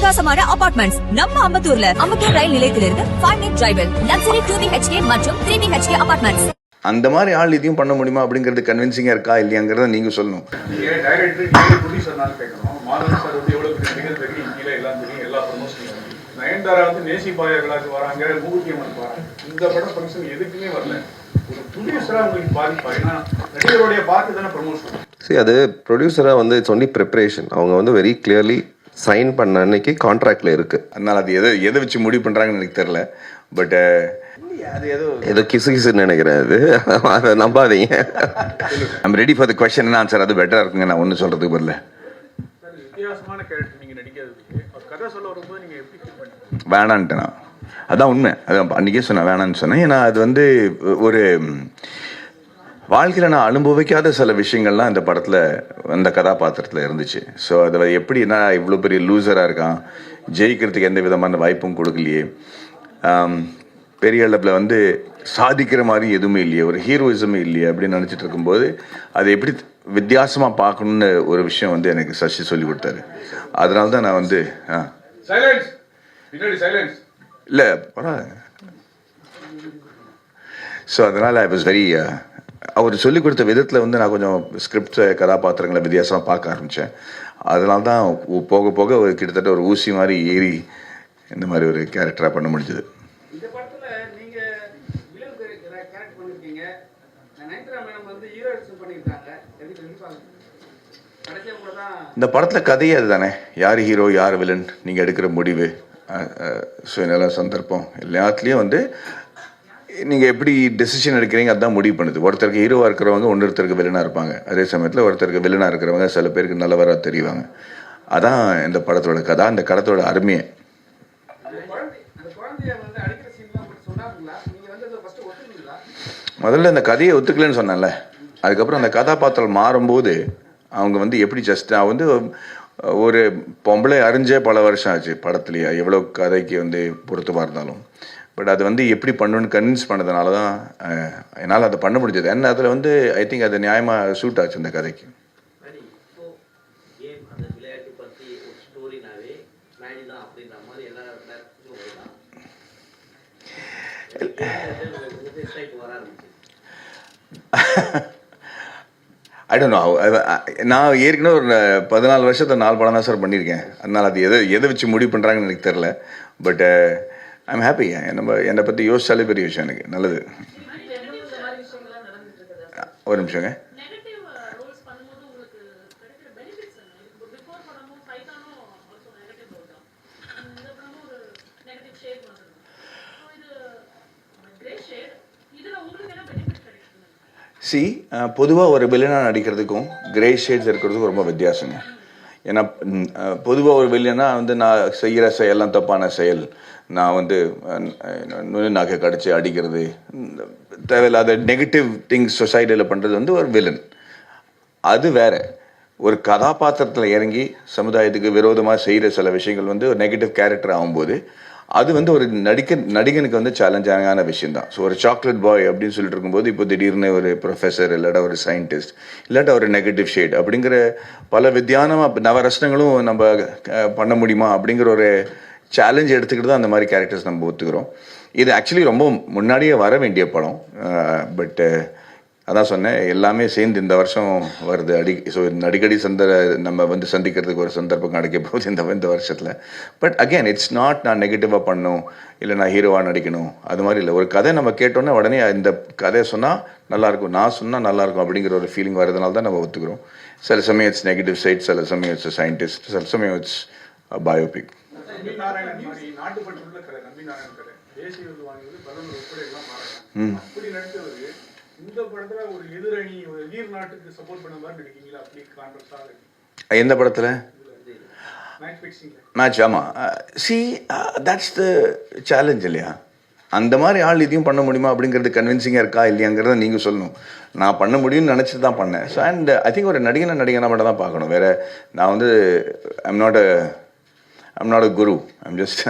அட்டகாசமான அபார்ட்மெண்ட்ஸ் நம்ம அம்பத்தூர்ல அம்பத்தூர் ரயில் நிலையத்திலிருந்து ஃபைவ் மினிட் டிரைவில் லக்ஸரி டூ பிஹெச்கே மற்றும் த்ரீ பிஹெச்கே அபார்ட்மெண்ட்ஸ் அந்த மாதிரி ஆள் இதையும் பண்ண முடியுமா அப்படிங்கிறது கன்வின்சிங்காக இருக்கா இல்லையாங்கிறத நீங்கள் சொல்லணும். நயன்தாரா வந்து நேசி பாயர்களாக்கு வராங்க. மூகுத்தி அம்மன் வராங்க இந்த படம் ஃபங்க்ஷன் எதுக்குமே வரல. ஒரு ப்ரொடியூசராக உங்களுக்கு பாதிப்பா ஏன்னா நடிகருடைய பார்த்து தானே ப்ரமோஷன் சரி அது ப்ரொடியூசராக வந்து இட்ஸ் ஒன்லி ப்ரிப்பரேஷன் அவங்க வந்து வெரி கிளியர்லி சைன் பண்ண அன்னைக்கு கான்ட்ராக்டில் இருக்குது அதனால் அது எதை எதை வச்சு முடிவு பண்ணுறாங்கன்னு எனக்கு தெரில பட் அது ஏதோ ஏதோ கிசு கிசுன்னு நினைக்கிறேன் அது. அதை நம்பாதீங்க. I'm ready for the question answer அது பெட்டராக இருக்குங்க. நான் ஒன்று சொல்கிறதுக்கு பதில். சார் வித்தியாசமான கேரக்டர் நீங்கள் நடிக்கிறதுக்கு. அவர் கதை சொல்ல வரும்போது நீங்கள் எப்படி ஃபீல் பண்ணீங்க வேணான்ட்டு நான். அதான் உண்மை. அதான் அன்றைக்கே சொன்னேன் வேணான்னு சொன்னேன். ஏன்னா அது வந்து ஒரு வாழ்க்கையில் நான் அனுபவிக்காத சில விஷயங்கள்லாம் இந்த படத்தில் அந்த கதாபாத்திரத்தில் இருந்துச்சு. ஸோ அதில் எப்படின்னா இவ்வளோ பெரிய லூசராக இருக்கான் ஜெயிக்கிறதுக்கு எந்த விதமான வாய்ப்பும் கொடுக்கலையே. பெரிய அளவில் வந்து சாதிக்கிற மாதிரி எதுவுமே இல்லையே ஒரு ஹீரோயிசமே இல்லையே அப்படின்னு நினச்சிட்டு இருக்கும்போது அதை எப்படி வித்தியாசமாக பார்க்கணுன்னு ஒரு விஷயம் வந்து எனக்கு சசி சொல்லி கொடுத்தாரு. அதனால தான் நான் வந்து ஆ. இல்லை பரவாயில்ல ஸோ அதனால் ஐ வாஸ் வெரி அவர் சொல்லிக் கொடுத்த விதத்தில் வந்து நான் கொஞ்சம் ஸ்கிரிப்ட் கதாபாத்திரங்களை வித்தியாசமாக பார்க்க ஆரம்பித்தேன் அதனால தான் போக போக ஒரு கிட்டத்தட்ட ஒரு ஊசி மாதிரி ஏறி இந்த மாதிரி ஒரு கேரக்டராக பண்ண முடிஞ்சது. இந்த படத்துல கதையே அதுதானே. யார் ஹீரோ யார் வில்லன் நீங்கள் எடுக்கிற முடிவு. சுயநல சந்தர்ப்பம். எல்லாத்துலேயும் வந்து நீங்கள் எப்படி டெசிஷன் எடுக்கிறீங்க அதுதான் முடிவு பண்ணுது. ஒருத்தருக்கு ஹீரோவாக இருக்கிறவங்க இன்னொருத்தருக்கு வில்லனாக இருப்பாங்க. அதே சமயத்தில் ஒருத்தருக்கு வில்லனாக இருக்கிறவங்க சில பேருக்கு நல்லவராக தெரிவாங்க. அதான் இந்த படத்தோட கதை அந்த கடத்தோட அருமையை. முதல்ல இந்த கதையை ஒத்துக்கலன்னு சொன்னேன்ல. அதுக்கப்புறம் அந்த கதாபாத்திரம் மாறும்போது அவங்க வந்து எப்படி ஜஸ்ட் நான் வந்து ஒரு பொம்பளை அறிஞ்சே பல வருஷம் ஆச்சு படத்துலையே. எவ்வளோ கதைக்கு வந்து பொருத்தமாக இருந்தாலும். பட் அது வந்து எப்படி பண்ணணும்னு கன்வின்ஸ் பண்ணதுனால தான் என்னால் அதை பண்ண முடிஞ்சது. என்ன அதில் வந்து ஐ திங்க் அது நியாயமாக சூட் ஆச்சு இந்த கதைக்கு. அந்த ஆரம்பிச்சு? ஐ டோன்ட் நோ நான் ஏற்கனவே ஒரு பதினாலு வருஷத்துல நாலு படம் தான் சார் பண்ணியிருக்கேன். அதனால் அது எதை எதை வச்சு முடிவு பண்ணுறாங்கன்னு எனக்கு தெரில பட் ஐம் ஹாப்பி நம்ம என்னை பற்றி யோசிச்சாலே பெரிய விஷயம் எனக்கு. நல்லது. ஒரு நிமிஷங்க. சி பொதுவாக ஒரு வில்லனாக நடிக்கிறதுக்கும் கிரே ஷேட்ஸ் இருக்கிறதுக்கும் ரொம்ப வித்தியாசங்க. ஏன்னா பொதுவாக ஒரு வெளியனா வந்து நான் செய்கிற செயல்லாம் தப்பான செயல். நான் வந்து நுனி நகை கடிச்சு அடிக்கிறது. தேவையில்லாத நெகட்டிவ் திங்ஸ் சொசைட்டியில் பண்ணுறது வந்து ஒரு வில்லன் அது வேற. ஒரு கதாபாத்திரத்தில் இறங்கி சமுதாயத்துக்கு விரோதமாக செய்கிற சில விஷயங்கள் வந்து ஒரு நெகட்டிவ் கேரக்டர் ஆகும்போது அது வந்து ஒரு நடிக்க நடிகனுக்கு வந்து சேலஞ்சான விஷயம் தான் ஸோ ஒரு சாக்லேட் பாய் அப்படின்னு சொல்லிட்டு இருக்கும்போது இப்போ திடீர்னு ஒரு ப்ரொஃபஸர் இல்லாட்டா ஒரு சயின்டிஸ்ட் இல்லாட்டா ஒரு நெகட்டிவ் ஷேட் அப்படிங்கிற பல வித்தியானமாக நவரசனங்களும் நம்ம பண்ண முடியுமா அப்படிங்கிற ஒரு சேலஞ்ச் எடுத்துக்கிட்டு தான் அந்த மாதிரி கேரக்டர்ஸ் நம்ம ஒத்துக்கிறோம். இது ஆக்சுவலி ரொம்ப முன்னாடியே வர வேண்டிய படம். பட்டு அதான் சொன்னேன் எல்லாமே சேர்ந்து இந்த வருஷம் வருது. அடி ஸோ அடிக்கடி சந்த நம்ம வந்து சந்திக்கிறதுக்கு ஒரு சந்தர்ப்பம் கிடைக்க போகுது இந்த இந்த வருஷத்தில். பட் அகைன் இட்ஸ் நாட் நான் நெகட்டிவாக பண்ணணும் இல்லை நான் ஹீரோவாக நடிக்கணும் அது மாதிரி இல்லை. ஒரு கதை நம்ம கேட்டோன்னே உடனே இந்த கதையை சொன்னால் நல்லாயிருக்கும் நான் சொன்னால் நல்லாயிருக்கும் அப்படிங்கிற ஒரு ஃபீலிங் வரதுனால தான் நம்ம ஒத்துக்கிறோம். சில சமயம் இட்ஸ் நெகட்டிவ் சைட் சில சமயம் இட்ஸ் சயின்டிஸ்ட் சில சமயம் இட்ஸ் பயோபிக் மாதிரி நாட்டுப்பற்றுள்ள கதை நம்பி நாராயணன் கதை. தேசிய விருது வாங்கியது பிரதமர் உட்பட எல்லாம் அப்படி நடித்தவர் இந்த படத்துல ஒரு எதிரணி ஒரு எதிர் நாட்டுக்கு சப்போர்ட் பண்ண மாதிரி நடிக்கீங்களா அப்படி கான்ட்ரஸ்டாக இருக்கு எந்த படத்தில் மேட்ச் ஆமாம் சி தட்ஸ் த சேலஞ்ச் இல்லையா அந்த மாதிரி ஆள் இதையும் பண்ண முடியுமா அப்படிங்கிறது கன்வின்சிங்காக இருக்கா இல்லையாங்கிறத நீங்கள் சொல்லணும் நான் பண்ண முடியும்னு நினச்சிட்டு தான் பண்ணேன் ஸோ அண்ட் ஐ திங்க் ஒரு நடிகனை நடிகனா மட்டும் தான் பார்க்கணும் வேற நான் வந்து I'm not I'm not a guru I'm just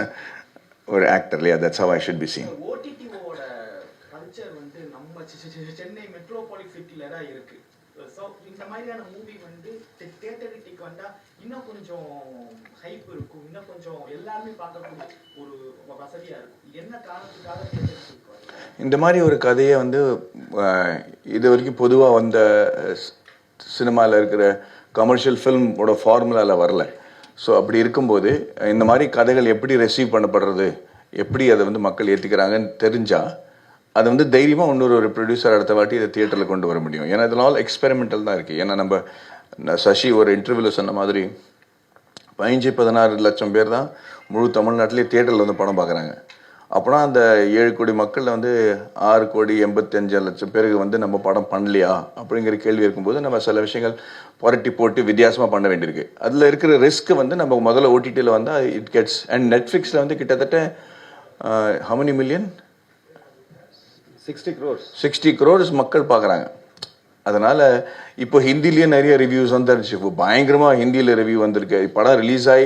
ஒரு ஆக்டர் இல்லையா that's how I should be seen ஓடிடிஓட culture வந்து நம்ம செ- செ- செ- சென்னை மெட்ரோபாலிக் சிட்டியில தான் இருக்கு. ஸோ இந்த மாதிரியான மூவி வந்து தேட்டரிட்டிக்கு வந்தால் இன்னும் கொஞ்சம் ஹைப் இருக்கும். இன்னும் கொஞ்சம் எல்லாருமே பார்க்கக்கூடிய ஒரு வசதியாக இருக்கும். என்ன காரணத்துக்காக தேட்டரிட்டிக்கு இந்த மாதிரி ஒரு கதையை வந்து இது வரைக்கும் பொதுவாக வந்த சினிமாவில் இருக்கிற கமர்ஷியல் ஃபில்மோட ஃபார்முலாவில் வரல. ஸோ அப்படி இருக்கும்போது இந்த மாதிரி கதைகள் எப்படி ரெசீவ் பண்ணப்படுறது எப்படி அதை வந்து மக்கள் ஏற்றுக்கிறாங்கன்னு தெரிஞ்சால் அது வந்து தைரியமாக இன்னொரு ஒரு ப்ரொடியூசர் அடுத்த வாட்டி இதை தியேட்டரில் கொண்டு வர முடியும். ஏன்னா இதில் ஆல் எக்ஸ்பெரிமெண்டல் தான் இருக்குது ஏன்னா நம்ம சசி ஒரு இன்டர்வியூவில் சொன்ன மாதிரி பதினஞ்சு பதினாறு லட்சம் பேர் தான் முழு தமிழ்நாட்டிலே தியேட்டரில் வந்து படம் பார்க்குறாங்க. அப்போனா அந்த ஏழு கோடி மக்களில் வந்து ஆறு கோடி எண்பத்தஞ்சு லட்சம் பேருக்கு வந்து நம்ம படம் பண்ணலையா அப்படிங்கிற கேள்வி இருக்கும்போது நம்ம சில விஷயங்கள் புரட்டி போட்டு வித்தியாசமாக பண்ண வேண்டியிருக்கு. அதில் இருக்கிற ரிஸ்க் வந்து நம்ம முதல்ல ஓடிடியில் வந்தால் இட் கெட்ஸ் அண்ட் நெட்ஃப்ளிக்ஸில் வந்து கிட்டத்தட்ட how many million sixty crores sixty crores மக்கள் பார்க்குறாங்க. அதனால் இப்போ ஹிந்திலேயே நிறைய ரிவ்யூஸ் வந்துருச்சு இப்போ பயங்கரமாக ஹிந்தியில் ரிவ்யூ வந்திருக்கு. படம் ரிலீஸ் ஆகி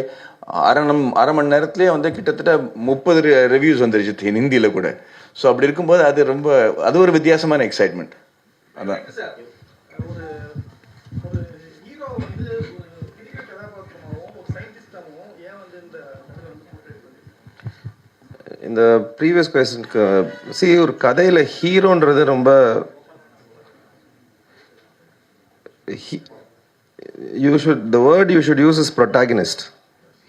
அரை நம் அரை மணி நேரத்துலேயே வந்து கிட்டத்தட்ட முப்பது ரிவ்யூஸ் வந்துருச்சு ஹிந்தியில் கூட. ஸோ அப்படி இருக்கும்போது அது ரொம்ப அது ஒரு வித்தியாசமான எக்ஸைட்மெண்ட் அதான். இந்த ப்ரீவியஸ் கொஸ்டினுக்கு சி ஒரு கதையில் ஹீரோன்றது ரொம்ப you should the word you should use is protagonist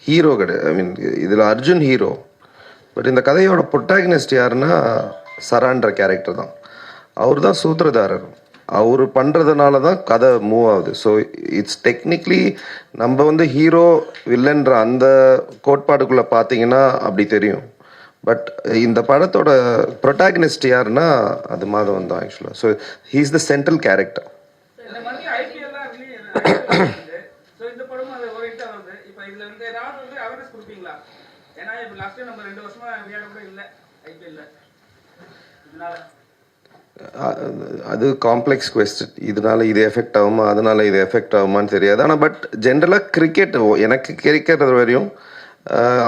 hero கிடையாது ஐ மீன் இதில் அர்ஜுன் ஹீரோ பட் இந்த கதையோட ப்ரொட்டாகனிஸ்ட் யாருன்னா சரான்ற கேரக்டர் தான். அவர் தான் சூத்திரதாரர். அவர் பண்ணுறதுனால தான் கதை மூவ் ஆகுது. ஸோ இட்ஸ் டெக்னிக்கலி நம்ம வந்து ஹீரோ வில்லன்ற அந்த கோட்பாடுக்குள்ளே பார்த்தீங்கன்னா அப்படி தெரியும். பட் இந்த படத்தோட ப்ரொட்டாகனிஸ்ட் யாருன்னா அது மாதவன் தான் ஆக்சுவலாக so he's the central character அது காம்ப்ளெக்ஸ் கொஸ்டின் இதனால இது எஃபெக்ட் ஆகுமா? அதனால இது எஃபெக்ட் ஆகுமான்னு தெரியாது. ஆனால் பட் ஜென்ரலாக கிரிக்கெட் எனக்கு கிடைக்கிறது வரையும்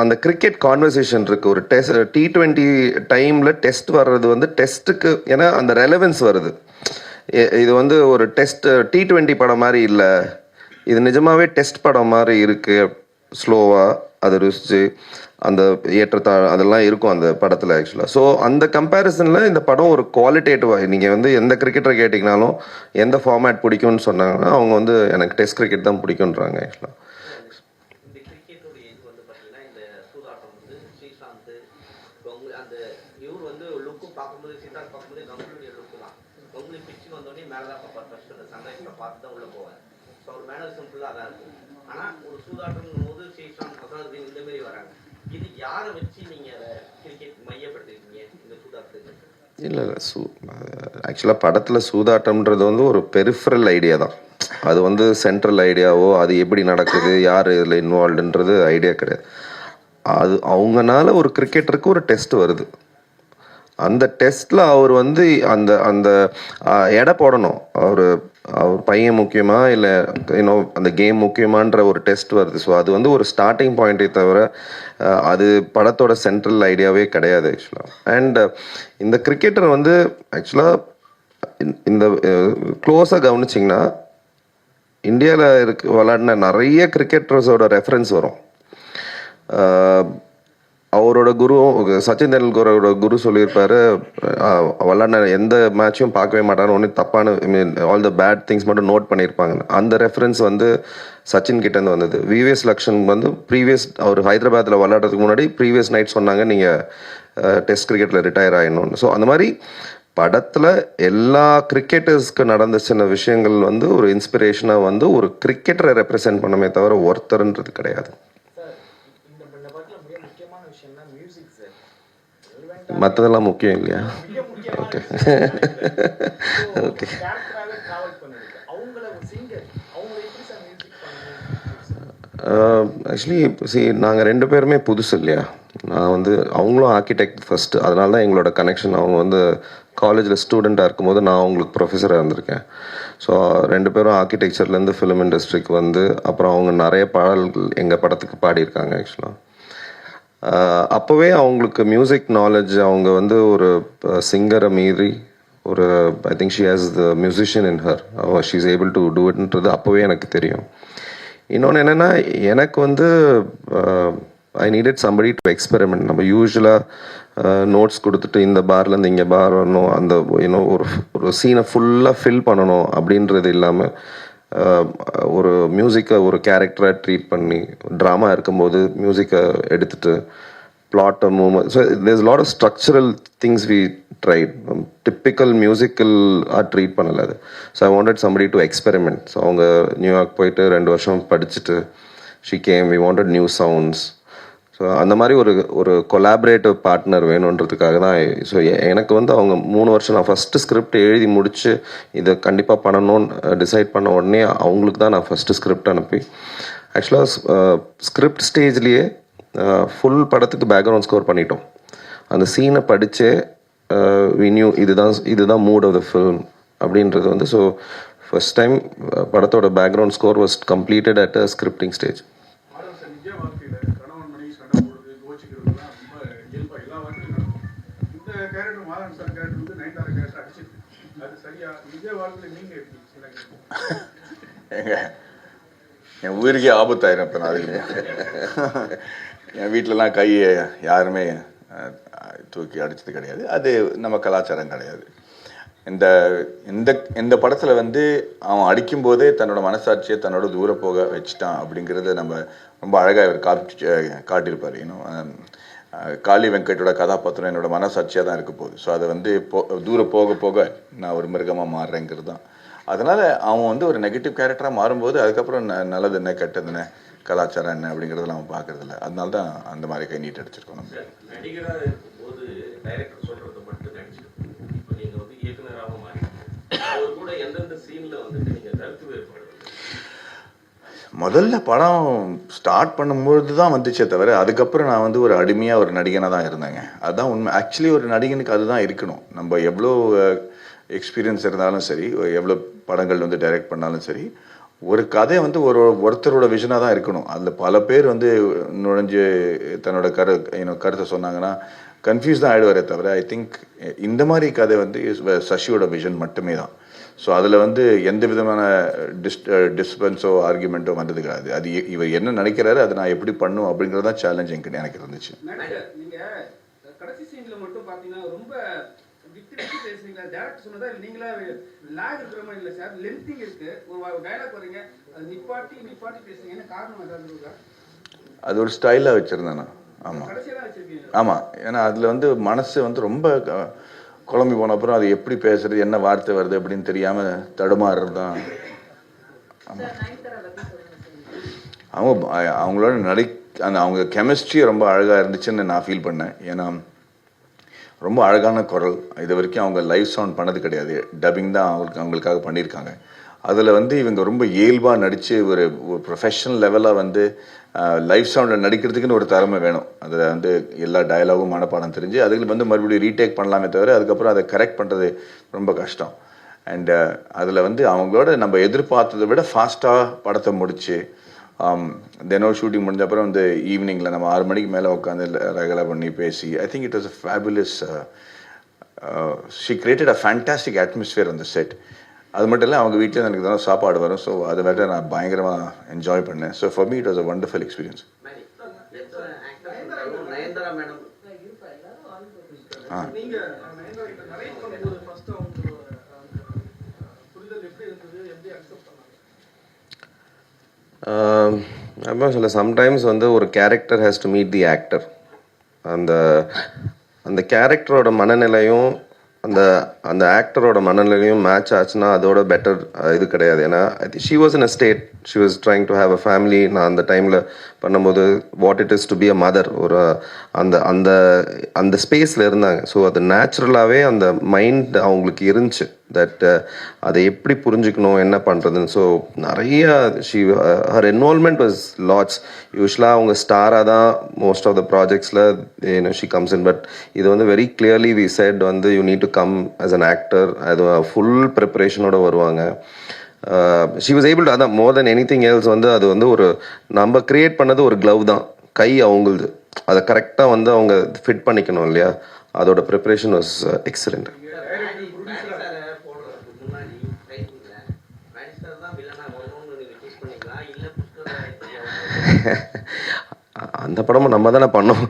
அந்த கிரிக்கெட் கான்வர்சேஷன் இருக்குது ஒரு டெஸ்ட் டி ட்வெண்ட்டி டைமில் டெஸ்ட் வர்றது வந்து டெஸ்ட்டுக்கு ஏன்னா அந்த ரெலவென்ஸ் வருது. இது வந்து ஒரு டெஸ்ட் டி ட்வெண்ட்டி படம் மாதிரி இல்லை. இது நிஜமாகவே டெஸ்ட் படம் மாதிரி இருக்குது ஸ்லோவாக அதை ருசிச்சு அந்த ஏற்றத்தா அதெல்லாம் இருக்கும் அந்த படத்தில் ஆக்சுவலாக ஸோ அந்த கம்பேரிசனில் இந்த படம் ஒரு குவாலிட்டேட்டிவாக நீங்கள் வந்து எந்த கிரிக்கெட்டரை கேட்டிங்கனாலும் எந்த ஃபார்மேட் பிடிக்கும்னு சொன்னாங்கன்னா அவங்க வந்து எனக்கு டெஸ்ட் கிரிக்கெட் தான் பிடிக்குன்றாங்க ஆக்சுவலாக பார்க்கும்போது சித்தார்த் பார்க்கும்போது கங்குலியுடைய லுக்கு தான். கங்குலி பிச்சு வந்தோடனே மேலே தான் பார்ப்பார் ஃபர்ஸ்ட் அந்த சன்ரைஸில் பார்த்து தான் உள்ளே போவார். ஸோ அவர் மேனரிசம் ஃபுல்லாக தான் இருக்கும். ஆனால் ஒரு சூதாட்டம் போது ஸ்ரீசாந்த் அசாருதீன் இந்த மாதிரி வராங்க. இது யாரை வச்சு நீங்கள் அதை கிரிக்கெட் மையப்படுத்திருக்கீங்க இந்த சூதாட்டத்துக்கு? இல்லை இல்லை. சூ ஆக்சுவலாக படத்தில் சூதாட்டம்ன்றது வந்து ஒரு பெரிஃபரல் ஐடியா தான். அது வந்து சென்ட்ரல் ஐடியாவோ அது எப்படி நடக்குது யார் இதில் இன்வால்வ்டுன்றது ஐடியா கிடையாது. அது அவங்கனால ஒரு கிரிக்கெட்டருக்கு ஒரு டெஸ்ட் வருது. அந்த டெஸ்ட்டில் அவர் வந்து அந்த அந்த எடை போடணும். அவர் அவர் பையன் முக்கியமா இல்லை யூனோ அந்த கேம் முக்கியமான்ற ஒரு டெஸ்ட் வருது. ஸோ அது வந்து ஒரு ஸ்டார்டிங் பாயிண்டே தவிர அது படத்தோட சென்ட்ரல் ஐடியாவே கிடையாது ஆக்சுவலாக அண்ட் இந்த கிரிக்கெட்டர் வந்து ஆக்சுவலாக இந்த க்ளோஸாக கவனிச்சிங்கன்னா இந்தியாவில் இருக்க விளாடின நிறைய கிரிக்கெட்டர்ஸோட ரெஃபரன்ஸ் வரும். அவரோட குரு சச்சின் தெண்டுல்கரோட குரு சொல்லியிருப்பாரு வல்லாண்ட எந்த மேட்சும் பார்க்கவே மாட்டாரு ஒன்றும் தப்பான I mean all the bad things மட்டும் நோட் பண்ணியிருப்பாங்க அந்த ரெஃபரன்ஸ் வந்து சச்சின் கிட்டேருந்து வந்தது. விவிஎஸ் லக்ஷன் வந்து ப்ரீவியஸ் அவர் ஹைதராபாத்தில் விளையாடுறதுக்கு முன்னாடி ப்ரீவியஸ் நைட் சொன்னாங்க நீங்கள் டெஸ்ட் கிரிக்கெட்டில் ரிட்டையர் ஆகிடணும்னு ஸோ அந்த மாதிரி படத்தில் எல்லா கிரிக்கெட்டர்ஸ்க்கு நடந்த சில விஷயங்கள் வந்து ஒரு இன்ஸ்பிரேஷனாக வந்து ஒரு கிரிக்கெட்டரை ரெப்ரசென்ட் பண்ணமே தவிர ஒருத்தர்ன்றது கிடையாது சார் இந்த இந்த படத்தில் மிக முக்கியமான விஷயம்னா மியூசிக் சார் மற்றதெல்லாம் முக்கியம் இல்லையா? ஓகே ஓகே ஆக்சுவலி சி நாங்கள் ரெண்டு பேருமே புதுசு இல்லையா? நான் வந்து அவங்களும் ஆர்கிடெக்ட் ஃபஸ்ட்டு அதனால தான் எங்களோட கனெக்ஷன் அவங்க வந்து காலேஜில் ஸ்டூடெண்ட்டாக இருக்கும்போது நான் அவங்களுக்கு ப்ரொஃபஸராக இருந்திருக்கேன். ஸோ ரெண்டு பேரும் ஆர்கிடெக்சர்லேருந்து ஃபிலிம் இண்டஸ்ட்ரிக்கு வந்து அப்புறம் அவங்க நிறைய பாடல்கள் எங்கள் படத்துக்கு பாடியிருக்காங்க ஆக்சுவலாக அப்போவே அவங்களுக்கு மியூசிக் நாலேஜ் அவங்க வந்து ஒரு சிங்கரை மீறி ஒரு I think she has the musician in her she is able to do இட்ன்றது அப்போவே எனக்கு தெரியும். இன்னொன்று என்னென்னா எனக்கு வந்து I needed somebody to experiment நம்ம யூஸ்வலாக நோட்ஸ் கொடுத்துட்டு இந்த பார்லேருந்து இங்கே பார் வரணும் அந்த இன்னும் ஒரு ஒரு சீனை ஃபுல்லாக ஃபில் பண்ணணும் அப்படின்றது இல்லாமல் ஒரு மியூசிக்கை ஒரு கேரக்டராக ட்ரீட் பண்ணி ட்ராமா இருக்கும்போது மியூசிக்கை எடுத்துட்டு பிளாட்டை moment so there's lot of structural things we things typical musical ah treat பண்ணல அது. So I wanted somebody to experiment so அவங்க நியூயார்க் போயிட்டு ரெண்டு வருஷம் படிச்சுட்டு she came we wanted new sounds so அந்த மாதிரி ஒரு ஒரு கொலாபரேட்டிவ் பார்ட்னர் வேணுன்றதுக்காக தான் ஸோ எனக்கு வந்து அவங்க மூணு வருஷம் நான் ஃபஸ்ட்டு ஸ்கிரிப்ட் எழுதி முடித்து இதை கண்டிப்பாக பண்ணணும்னு டிசைட் பண்ண உடனே அவங்களுக்கு தான் நான் ஃபஸ்ட்டு ஸ்கிரிப்ட் அனுப்பி. ஆக்சுவலாக ஸ்கிரிப்ட் ஸ்டேஜ்லேயே ஃபுல் படத்துக்கு பேக்ரவுண்ட் ஸ்கோர் பண்ணிட்டோம். அந்த சீனை படித்தே வினியூ இதுதான் இதுதான் மூட் ஆஃப் த ஃபில்ம் அப்படின்றது வந்து ஸோ ஃபர்ஸ்ட் டைம் படத்தோட background score was completed at a scripting stage ஏங்க என் உயிருக்கே ஆபத்தாயிரும் இப்போ நான் அதுக்கு என் வீட்டிலலாம் கையை யாருமே தூக்கி அடிச்சது கிடையாது. அது நம்ம கலாச்சாரம் கிடையாது. இந்த இந்த இந்த படத்தில் வந்து அவன் அடிக்கும்போதே தன்னோட மனசாட்சியை தன்னோட தூர போக வச்சுட்டான் அப்படிங்கிறத நம்ம ரொம்ப அழகாக இவர் காட்டி காட்டியிருப்பார். இன்னும் காளி வெங்கட்டோட கதாபாத்திரம் என்னோட மனசாட்சியாக தான் இருக்க போகுது. ஸோ அதை வந்து போ தூரம் போக போக நான் ஒரு மிருகமாக மாறுறேங்கிறது தான். அதனால் அவன் வந்து ஒரு நெகட்டிவ் கேரக்டராக மாறும்போது அதுக்கப்புறம் ந- நல்லது என்ன கெட்டது என்ன கலாச்சாரம் என்ன அப்படிங்கிறதெல்லாம் அவன் பார்க்கறது இல்லை அதனால தான் அந்த மாதிரி கை நீட் அடிச்சிருக்கோம் நம்ம. நடிகராக இருக்கும்போது டைரக்டர் சொல்றதை மட்டும் நடிச்சிருக்கோம் இப்போ நீங்கள் வந்து இயக்குனராக மாறி அவர் கூட எந்தெந்த சீன்ல வந்துட்டு முதல்ல படம் ஸ்டார்ட் பண்ணும்பொழுது தான் வந்துச்சே தவிர அதுக்கப்புறம் நான் வந்து ஒரு அடிமையாக ஒரு நடிகனாக தான் இருந்தேங்க. அதுதான் உண்மை. ஆக்சுவலி ஒரு நடிகனுக்கு அதுதான் இருக்கணும். நம்ம எவ்வளோ எக்ஸ்பீரியன்ஸ் இருந்தாலும் சரி எவ்வளோ படங்கள் வந்து டைரக்ட் பண்ணாலும் சரி ஒரு கதை வந்து ஒரு ஒருத்தரோட விஷனாக தான் இருக்கணும். அதில் பல பேர் வந்து நுழைஞ்சு தன்னோட கரு என்னோட கருத்தை சொன்னாங்கன்னா கன்ஃபியூஸ் தான் ஆகிடுவாரே தவிர ஐ திங்க் இந்த மாதிரி கதை வந்து சசியோட விஷன் மட்டுமே தான். ஸோ அதில் வந்து எந்த விதமான டிஸ் டிஸ்பென்ஸோ ஆர்குமெண்ட்டோ வந்தது கிடையாது. அது இவர் என்ன நினைக்கிறாரு அதை நான் எப்படி பண்ணும் அப்படிங்கிறது தான் சேலஞ்ச் எனக்கு எனக்கு இருந்துச்சு. நடிகர் நீங்க கடைசி சீன்ல மட்டும் பாத்தீங்கன்னா ரொம்ப விட்டு விட்டு பேசுறீங்களா? டேரக்டர் சொன்னதா இல்ல நீங்களா? லேக் இருக்கிற மாதிரி இல்ல சார் லென்த்திங் இருக்கு. ஒரு டைலாக் வரீங்க அது நிப்பாட்டி நிப்பாட்டி பேசுறீங்க. என்ன காரணம் ஏதாவது இருக்கா? அது ஒரு ஸ்டைலாக வச்சுருந்தேன் நான். ஆமாம் ஆமாம் ஏன்னா அதில் வந்து மனசு வந்து ரொம்ப குழம்பி போன அப்புறம் அது எப்படி பேசுறது என்ன வார்த்தை வருது அப்படின்னு தெரியாமல் தடுமாறுறது தான். அவங்க அவங்களோட நடி அந்த அவங்க கெமிஸ்ட்ரி ரொம்ப அழகாக இருந்துச்சுன்னு நான் ஃபீல் பண்ணேன். ஏன்னா ரொம்ப அழகான குரல். இது வரைக்கும் அவங்க லைவ் சவுண்ட் பண்ணது கிடையாது. டப்பிங் தான் அவங்களுக்கு அவங்களுக்காக பண்ணியிருக்காங்க. அதில் வந்து இவங்க ரொம்ப இயல்பாக நடித்து ஒரு ப்ரொஃபஷனல் லெவலாக வந்து லைஃப் சவுண்டில் நடிக்கிறதுக்குன்னு ஒரு திறமை வேணும். அதில் வந்து எல்லா டயலாகும் மனப்பாடம் தெரிஞ்சு அதுக்கு வந்து மறுபடியும் ரீடேக் பண்ணலாமே தவிர அதுக்கப்புறம் அதை கரெக்ட் பண்ணுறது ரொம்ப கஷ்டம். அண்டு அதில் வந்து அவங்களோட நம்ம எதிர்பார்த்ததை விட ஃபாஸ்ட்டாக படத்தை முடித்து தினம் ஷூட்டிங் முடிஞ்ச அப்புறம் வந்து ஈவினிங்கில் நம்ம ஆறு மணிக்கு மேலே உட்காந்து ரெகுலர் பண்ணி பேசி I think it was a fabulous she created a fantastic atmosphere அந்த செட் அது மட்டும் இல்லை அவங்க வீட்டில் எனக்கு தான் சாப்பாடு வரும். ஸோ அதை வேற நான் பயங்கரமாக என்ஜாய் பண்ணேன். So for me it was a wonderful experience ah. அதான் சொல்ல சம்டைம்ஸ் வந்து ஒரு character has to meet the actor அந்த அந்த கேரக்டரோட மனநிலையும் அந்த அந்த ஆக்டரோட மனநிலையும் மேட்ச் ஆச்சுன்னா அதோட பெட்டர் இது கிடையாது. ஏன்னா she was in a state she was trying to have a family நான் அந்த டைமில் பண்ணும்போது what it is to be a mother ஒரு அந்த அந்த அந்த ஸ்பேஸில் இருந்தாங்க. ஸோ அது நேச்சுரலாகவே அந்த மைண்ட் அவங்களுக்கு இருந்துச்சு. தட் uh, அதை எப்படி புரிஞ்சுக்கணும் என்ன பண்ணுறதுன்னு ஸோ நிறைய she her involvement was lots யூஸ்வலாக அவங்க ஸ்டாராக தான் மோஸ்ட் ஆஃப் த ப்ராஜெக்ட்ஸில் ஏன்னோ ஷி கம்ஸ் இன் பட் இது வந்து வெரி கிளியர்லி வி செட் வந்து you need to come as an actor அது ஃபுல் ப்ரிப்பரேஷனோட வருவாங்க. ஷி வாஸ் ஏபிள் அதான் மோர் தென் எனி திங் எல்ஸ் வந்து அது வந்து ஒரு நம்ம கிரியேட் பண்ணது ஒரு க்ளவ் தான். கை அவங்களுது. அதை கரெக்டாக வந்து அவங்க ஃபிட் பண்ணிக்கணும் இல்லையா? அதோட ப்ரிப்பரேஷன் வாஸ் எக்ஸலண்ட் மேரி சார் அந்த படமும் நம்ம தானே பண்ணோம்.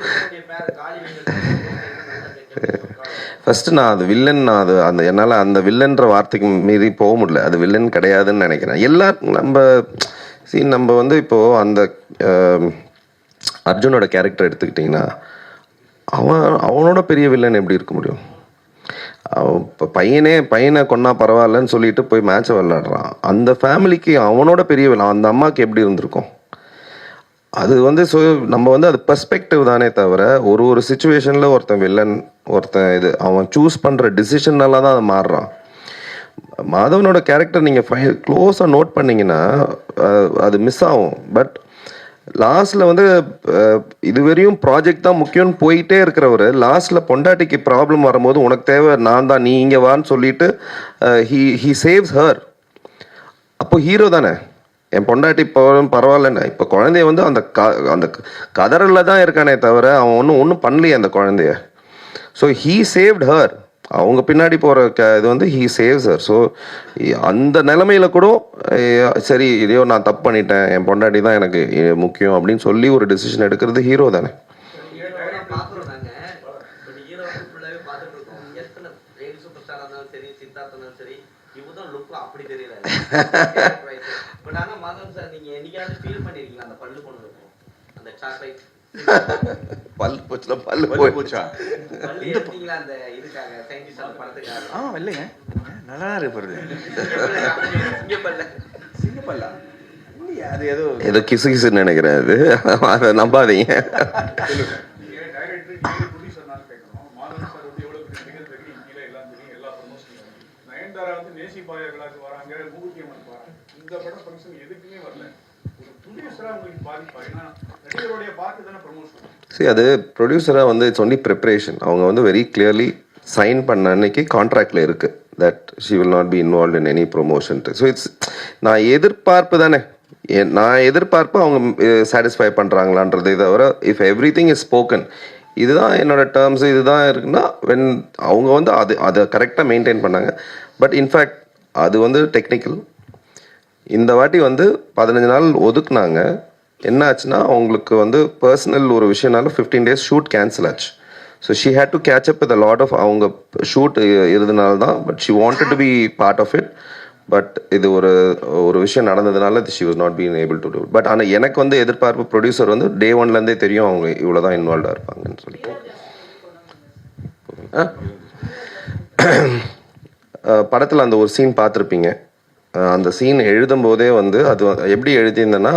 ஃபஸ்ட்டு நான் அது வில்லன் நான் அது அந்த என்னால் அந்த வில்லன்ற வார்த்தைக்கு மீறி போக முடியல. அது வில்லன் கிடையாதுன்னு நினைக்கிறேன். எல்லா நம்ம சீன் நம்ம வந்து இப்போது அந்த அர்ஜுனோட கேரக்டர் எடுத்துக்கிட்டிங்கன்னா அவன் அவனோட பெரிய வில்லன் எப்படி இருக்க முடியும்? இப்போ பையனே பையனை கொன்னா பரவாயில்லன்னு சொல்லிட்டு போய் மேட்ச்சை விளாடுறான் அந்த ஃபேமிலிக்கு அவனோட பெரிய வில்லன் அந்த அம்மாவுக்கு எப்படி இருந்திருக்கும்? அது வந்து ஸோ நம்ம வந்து அது பெர்ஸ்பெக்டிவ் தானே தவிர ஒரு ஒரு சுச்சுவேஷனில் ஒருத்தன் வில்லன் ஒருத்தன் இது அவன் சூஸ் பண்ணுற டிசிஷன்னால தான் அது மாறுறான். மாதவனோட கேரக்டர் நீங்கள் ஃபை க்ளோஸாக நோட் பண்ணிங்கன்னா அது மிஸ் ஆகும். பட் லாஸ்ட்டில் வந்து இதுவரையும் ப்ராஜெக்ட் தான் முக்கியம்னு போயிட்டே இருக்கிறவர் லாஸ்ட்டில் பொண்டாட்டிக்கு ப்ராப்ளம் வரும்போது உனக்கு தேவை நான் தான் நீ இங்கே வான்னு சொல்லிட்டு ஹீ ஹீ சேவ்ஸ் ஹர் அப்போ ஹீரோ தானே? என் பொண்டாட்டி இப்போ பரவாயில்லண்ணே. இப்போ குழந்தைய வந்து அந்த க அந்த கதறில் தான் இருக்கானே தவிர அவன் ஒன்றும் ஒன்றும் பண்ணலையே அந்த குழந்தைய. ஸோ ஹீ சேவ்ட் ஹர் அவங்க பின்னாடி போகிற க இது வந்து ஹீ சேவ்ஸ் ஹர் ஸோ அந்த நிலமையில கூட சரி இதையோ நான் தப்பு பண்ணிட்டேன். என் பொண்டாட்டி தான் எனக்கு முக்கியம் அப்படின்னு சொல்லி ஒரு டெசிஷன் எடுக்கிறது ஹீரோ தானே. சரி சரி இவதான் லுக் அப்படி தெரியல பட் ஆனா மாதவன் சார் நீங்க என்னைக்காவது ஃபீல் பண்ணிருக்கீங்களா? அந்த பல்லு போனதுக்கும் அந்த சாக்லேட் பல் போச்சுல பல்லு பல்லு போய் போச்சா? பல்லு அந்த இதுக்காக சயின்டிஸ்ட் அந்த படத்துக்காக? ஆ இல்லைங்க. நல்லா இருப்பது இங்க பல்ல. ஏதோ ஏதோ கிசு கிசுன்னு நினைக்கிறேன் அது. அதை நம்பாதீங்க. இந்த படம் ஃபங்க்ஷன் எதுக்குமே வரல. சரி அது ப்ரொடியூசராக வந்து இட்ஸ் ஒன்லி ப்ரிப்ரேஷன் அவங்க வந்து வெரி கிளியர்லி சைன் பண்ண அன்னைக்கு கான்ட்ராக்டில் இருக்குது that she will not be involve in any ப்ரொமோஷன்ட்டு so it's நான் எதிர்பார்ப்பு தானே. நான் எதிர்பார்ப்பு அவங்க சாட்டிஸ்ஃபை பண்ணுறாங்களான்றதை தவிர if everything is spoken இதுதான் என்னோட டேர்ம்ஸ் இதுதான் இருக்குன்னா வென் அவங்க வந்து அது அதை கரெக்டாக மெயின்டைன் பண்ணாங்க. பட் இன்ஃபேக்ட் அது வந்து டெக்னிக்கல் இந்த வாட்டி வந்து பதினஞ்சு நாள் ஒதுக்குனாங்க. என்ன ஆச்சுன்னா அவங்களுக்கு வந்து பர்சனல் ஒரு விஷயம்னால ஃபிஃப்டீன் டேஸ் ஷூட் கேன்சல் ஆச்சு. So she had to catch up with lot of அவங்க ஷூட் இருந்தனால தான் but she wanted to be part of it but இது ஒரு ஒரு விஷயம் நடந்ததுனால she was not been able to do but ஆனால் எனக்கு வந்து எதிர்பார்ப்பு ப்ரொடியூசர் வந்து டே ஒன்லேருந்தே தெரியும் அவங்க இவ்வளோ தான் இன்வால்வ்டாக இருப்பாங்கன்னு சொல்லிட்டு. படத்தில் அந்த ஒரு சீன் பார்த்துருப்பீங்க. அந்த சீன் எழுதும் போதே வந்து அது எப்படி எழுதியிருந்தேன்னா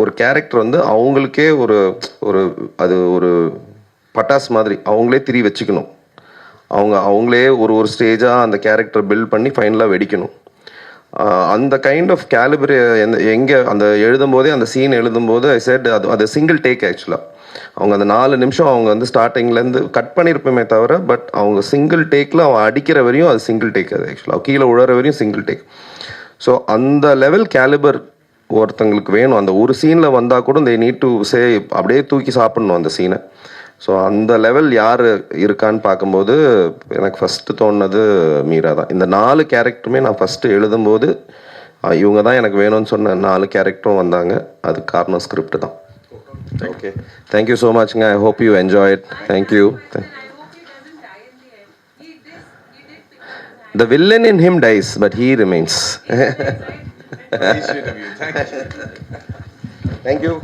ஒரு கேரக்டர் வந்து அவங்களுக்கே ஒரு ஒரு அது ஒரு பட்டாஸ் மாதிரி அவங்களே திரி வச்சுக்கணும். அவங்க அவங்களே ஒரு ஒரு ஸ்டேஜாக அந்த கேரக்டர் பில்ட் பண்ணி ஃபைனலாக வெடிக்கணும். அந்த கைண்ட் ஆஃப் கேலிபர் எந்த எங்கே அந்த எழுதும்போதே அந்த சீன் எழுதும்போது ஐ செட் அது அது சிங்கிள் டேக் ஆக்சுவலாக அவங்க அந்த நாலு நிமிஷம் அவங்க வந்து ஸ்டார்டிங்லேருந்து கட் பண்ணியிருப்போமே தவிர பட் அவங்க சிங்கிள் டேக்கில் அவன் அடிக்கிற வரையும் அது சிங்கிள் டேக் அது ஆக்சுவலாக கீழே உழற வரையும் சிங்கிள் டேக் ஸோ அந்த லெவல் கேலிபர் ஒருத்தங்களுக்கு வேணும். அந்த ஒரு சீனில் வந்தால் கூட தே நீட் டு சே அப்படியே தூக்கி சாப்பிடணும் அந்த சீனை ஸோ அந்த லெவல் யார் இருக்கான்னு பார்க்கும்போது எனக்கு ஃபஸ்ட்டு தோணுனது மீரா தான். இந்த நாலு கேரக்டருமே நான் ஃபஸ்ட்டு எழுதும்போது இவங்க தான் எனக்கு வேணும்னு சொன்ன நாலு கேரக்டரும் வந்தாங்க. அதுக்கு காரணம் ஸ்கிரிப்ட் தான். Okay thank you so மச்ங்க I hope you enjoy it thank you the The villain in him dies, but he remains. Thank you.